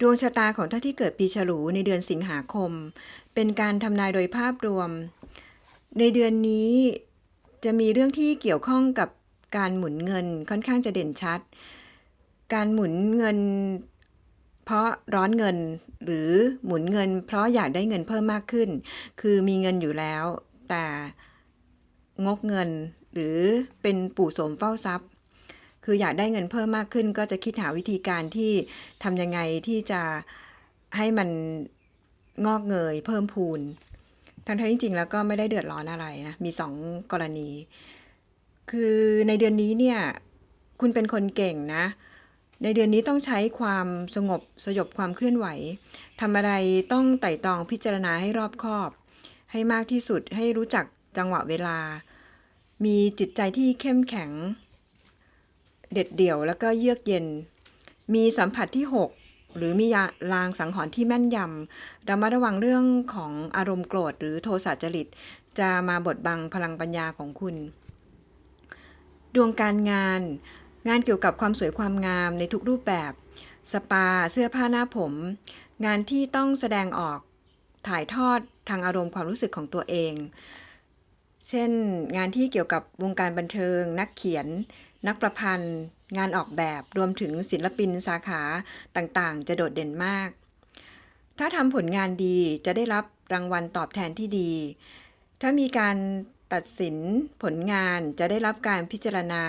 ดวงชะตาของท่านที่เกิดปีฉลูในเดือนสิงหาคม เป็นการทำนายโดยภาพรวม ในเดือนนี้จะมีเรื่องที่เกี่ยวข้องกับการหมุนเงินค่อนข้างจะเด่นชัด การหมุนเงิน เพราะร้อนเงินหรือหมุนเงิน เพราะอยากได้เงินเพิ่มมากขึ้น คือมีเงินอยู่แล้ว แต่งกเงินหรือเป็นปู่โสมเฝ้าทรัพย์ คืออยากได้เงินเพิ่มมากขึ้น ก็จะคิดหาวิธีการที่ทำยังไงที่จะให้มันงอกเงยเพิ่มพูน ทั้งๆที่จริง ๆ แล้วก็ไม่ได้เดือดร้อนอะไรนะ มีสองกรณี คือในเดือนนี้เนี่ย คุณเป็นคนเก่งนะ ในเดือนนี้ต้องใช้ความสงบสยบความเคลื่อนไหวทำอะไรต้องไต่ตรองพิจารณาให้รอบคอบ ให้มากที่สุดให้รู้จักจังหวะเวลา มีจิตใจที่เข้มแข็ง เด็ดเดี่ยวแล้วก็เยือกเย็น มีสัมผัสที่ 6 หรือมียาลางสังหรณ์ที่แม่นยำระมัดระวังเรื่องของอารมณ์โกรธหรือโทสะจริต จะมาบดบังพลังปัญญาของคุณ ดวงการงาน งานเกี่ยวกับความสวยความงามในทุกรูปแบบ สปา เสื้อผ้าหน้าผม งานที่ต้องแสดงออกถ่ายทอดทางอารมณ์ความรู้สึกของตัวเอง เช่นงานที่เกี่ยวกับวงการบันเทิง นักเขียน นักประพันธ์ งานออกแบบรวมถึงศิลปินสาขาต่างๆ จะโดดเด่นมาก ถ้าทำผลงานดีจะได้รับรางวัลตอบแทนที่ดี ถ้ามีการตัดสินผลงานจะได้รับการพิจารณา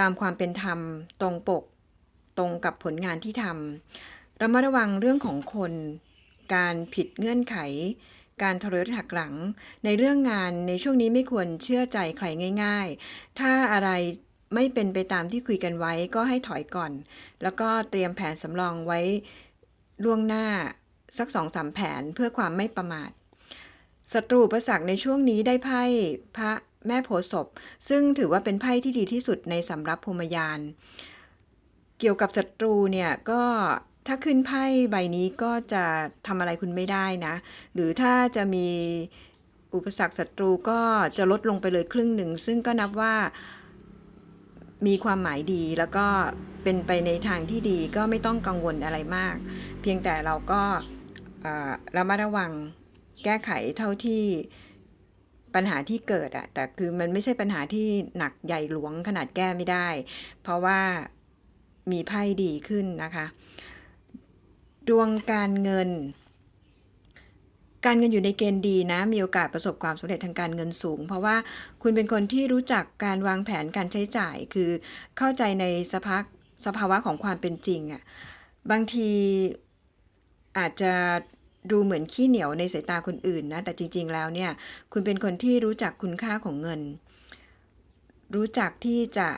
ตามความเป็นธรรม ตรงปก ตรงกับผลงานที่ทำระมัดระวังเรื่องของคน การผิดเงื่อนไข การทรยศหักหลัง ในเรื่องงานในช่วงนี้ไม่ควรเชื่อใจใครง่าย ๆ ถ้าอะไร ไม่เป็นไปตามที่คุยกันไว้ก็ให้ถอยก่อน แล้วก็เตรียมแผนสำรองไว้ล่วงหน้าสักสองสามแผนเพื่อความไม่ประมาทศัตรูอุประสักในช่วงนี้ได้ไพ่พระแม่โพศพ ซึ่งถือว่าเป็นไพ่ที่ดีที่สุดในสำรับพมยาน เกี่ยวกับศัตรูเนี่ยก็ถ้าขึ้นไพ่ใบนี้ก็จะทำอะไรคุณไม่ได้นะ หรือถ้าจะมีอุปสรรคศัตรูก็จะลดลงไปเลยครึ่งหนึ่ง ซึ่งก็นับว่า มีความหมายดีแล้วก็เป็นไปในทางที่ดีก็ไม่ต้องกังวลอะไรมาก เพียงแต่เราก็เระมัดระวังแก้ไขเท่าที่ปัญหาที่เกิดอะแต่คือมันไม่ใช่ปัญหาที่หนักใหญ่หลวงขนาดแก้ไม่ได้ เพราะว่ามีไพ่ดีขึ้นนะคะ ดวงการเงิน การเงินอยู่ในเกณฑ์ดีนะ มีโอกาสประสบความสำเร็จทางการเงินสูง เพราะว่าคุณเป็นคนที่รู้จักการวางแผนการใช้จ่าย คือเข้าใจในสภาสภาวะของความเป็นจริงอะ บางทีอาจจะดูเหมือนขี้เหนียวในสายตาคนอื่นนะ แต่จริง ๆ แล้วเนี่ย คุณเป็นคนที่รู้จักคุณค่าของเงิน รู้จักที่จะ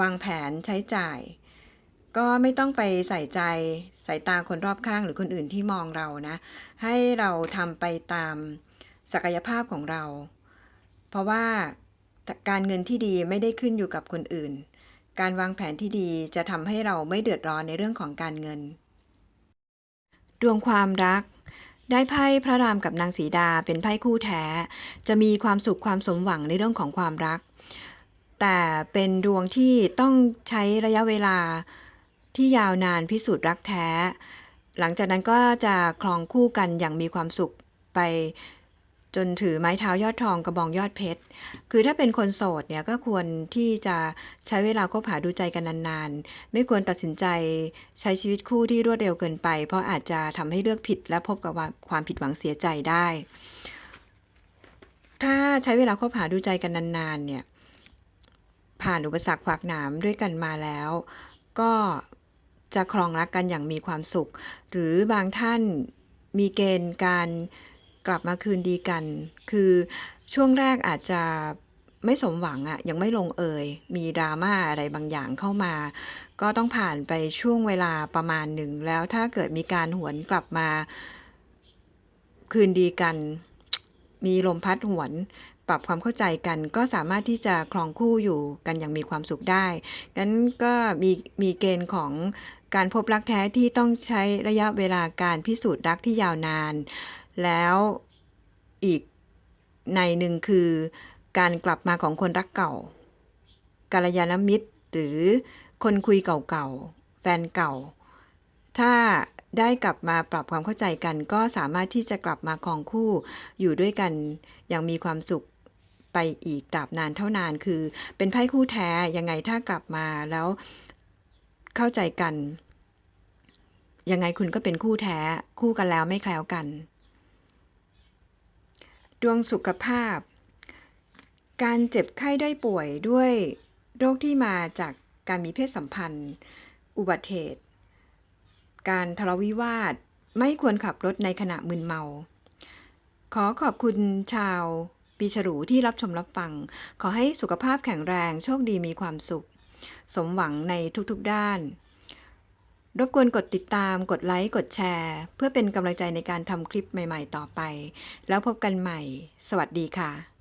วางแผนใช้จ่าย ก็ไม่ต้องไปใส่ใจสายตาคนรอบข้างหรือคนอื่นที่มองเรานะ ให้เราทำไปตามศักยภาพของเรา เพราะว่าการเงินที่ดีไม่ได้ขึ้นอยู่กับคนอื่น การวางแผนที่ดีจะทำให้เราไม่เดือดร้อนในเรื่องของการเงิน ดวงความรัก ได้ไพ่พระรามกับนางสีดาเป็นไพ่คู่แท้ จะมีความสุขความสมหวังในเรื่องของความรัก แต่เป็นดวงที่ต้องใช้ระยะเวลา ที่ยาวนานพิสูจน์รักแท้ หลังจากนั้นก็จะคลองคู่กันอย่างมีความสุขไปจนถือไม้เท้ายอดทองกระบองยอดเพชร คือถ้าเป็นคนโสดเนี่ยก็ควรที่จะใช้เวลาคบหาดูใจกันนานๆ ไม่ควรตัดสินใจใช้ชีวิตคู่ที่รวดเร็วเกินไป เพราะอาจจะทำให้เลือกผิดและพบกับความผิดหวังเสียใจได้ ถ้าใช้เวลาคบหาดูใจกันนานๆ เนี่ย ผ่านอุปสรรคขวากหนามด้วยกันมาแล้ว ก็ จะครองรักกันอย่างมีความสุข หรือบางท่านมีเกณฑ์การกลับมาคืนดีกัน คือช่วงแรกอาจจะไม่สมหวังอะยังไม่ลงเอย มีดราม่าอะไรบางอย่างเข้ามา ก็ต้องผ่านไปช่วงเวลาประมาณหนึ่ง แล้วถ้าเกิดมีการหวนกลับมา คืนดีกัน มีลมพัดหวน ปรับความเข้าใจกัน ก็สามารถที่จะครองคู่อยู่กันอย่างมีความสุขได้นั้นก็มีมีเกณฑ์ของ การพบรักแท้ที่ต้องใช้ระยะเวลาการพิสูจน์รักที่ยาวนาน แล้วอีกในหนึ่งคือ การกลับมาของคนรักเก่า กาลยานมิตรหรือคนคุยเก่าๆ แฟนเก่า ถ้าได้กลับมาปรับความเข้าใจกัน ก็สามารถที่จะกลับมาคองคู่อยู่ด้วยกันอย่างมีความสุขไปอีกตราบนานเท่านานคือ เป็นไพ่คู่แท้ยังไงถ้ากลับมาแล้ว เข้าใจกัน ยังไงคุณก็เป็นคู่แท้ คู่กันแล้วไม่แคล้วกัน ดวงสุขภาพ การเจ็บไข้ได้ป่วยด้วยโรคที่มาจากการมีเพศสัมพันธ์ อุบัติเหตุ การทะเลาะวิวาท ไม่ควรขับรถในขณะมึนเมา ขอขอบคุณชาวปีฉลูที่รับชมรับฟัง ขอให้สุขภาพแข็งแรง โชคดีมีความสุข สมหวังในทุกๆด้าน รบกวนกดติดตาม กดไลค์ กดแชร์ เพื่อเป็นกำลังใจในการทำคลิปใหม่ ๆ ต่อไป แล้วพบกันใหม่ สวัสดีค่ะ